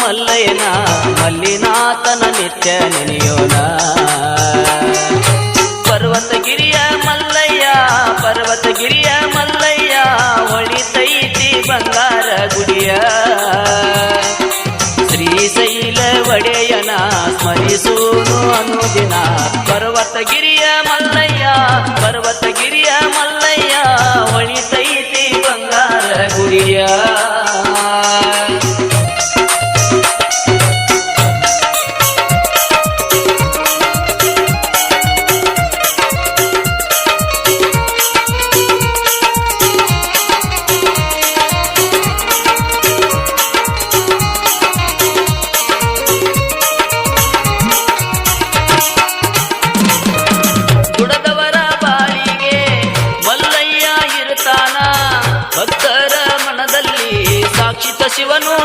ಮಲ್ಲಯ್ಯನ ಮಲ್ಲಿನಾಥನ ನಿತ್ಯ ನೆನೆಯೋಣ ಪರ್ವತಗಿರಿಯ ಮಲ್ಲಯ್ಯ ಪರ್ವತಗಿರಿಯ ಮಲ್ಲಯ್ಯ ಒಳಿತೈತಿ ಬಂಗಾರ ಗುಡಿಯ ಶ್ರೀಶೈಲ ಒಡೆಯನ ಸ್ಮರಿಸೂನು ಅನುದಿನ ಪರ್ವತಗಿರಿಯ ಮಲ್ಲಯ್ಯ ಪರ್ವತಗಿರಿಯ ಮಲ್ಲಯ್ಯ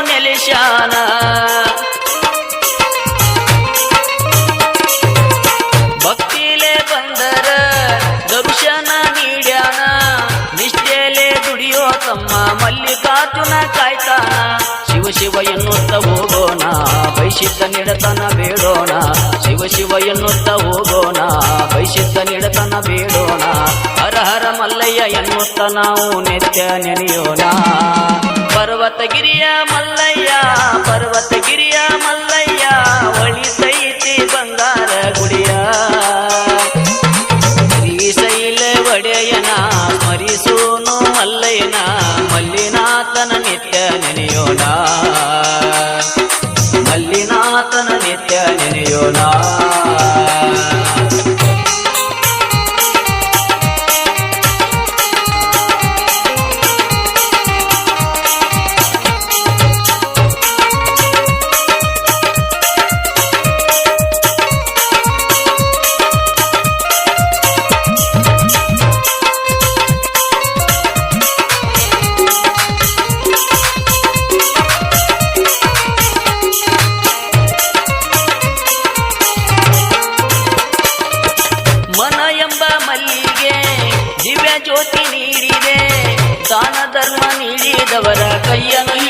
ನೆಲೆಶಾನ ಭಕ್ತಿಲೆ ಬಂದರ, ದರ್ಶನ ನೀಡ್ಯಾನ. ನಿಷ್ಠೆಲೆ ದುಡಿಯೋ ತಮ್ಮ ಮಲ್ಲಿಕಾರ್ಜುನ ಕಾಯ್ತಾನ. ಶಿವ ಶಿವ ಎನ್ನುತ್ತ ಹೋಗೋಣ, ಬೈಸಿದ್ದ ನಿಡತನ ಬೇಡೋಣ. ಶಿವ ಶಿವ ಎನ್ನುತ್ತ ಹೋಗೋಣ, ಬೈಸಿದ್ದ ನಿಡತನ ಬೇಡೋಣ. ಹರ ಹರ ಮಲ್ಲಯ್ಯ ಎನ್ನುತ್ತ ನಾವು ನಿತ್ಯ ನೆನೆಯೋಣ. పర్వతగిరియా మల్లయ్య పర్వతగిరియా మల్ల ಜ್ಯೋತಿ ನೀಡಿ